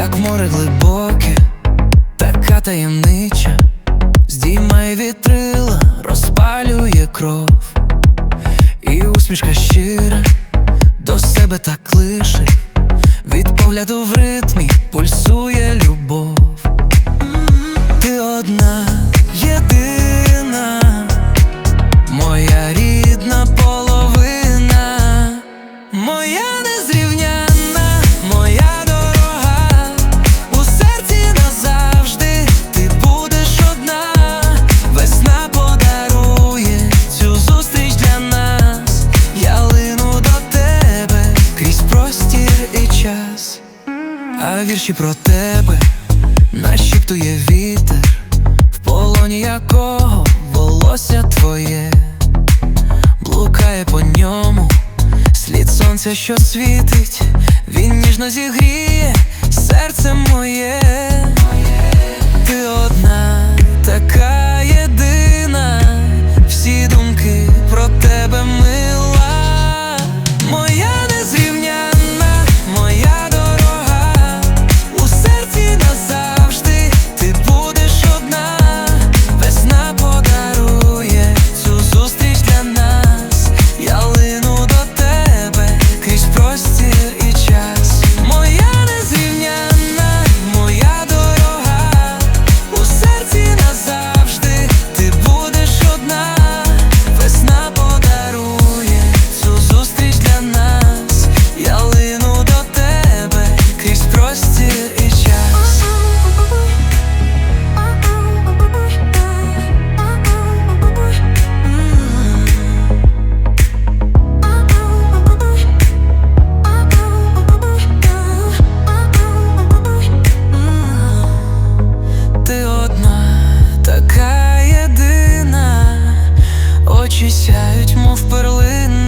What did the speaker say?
море глибоке, така таємнича, здіймає вітрила, розпалює кров, і усмішка щира до себе так лише, від погляду в ритмі пульсує любов. Крізь простір і час, а вірші про тебе нашіптує вітер, в полоні якого волосся твоє блукає по ньому, слід сонця, що світить, він ніжно зігріє сяють, мов перлини.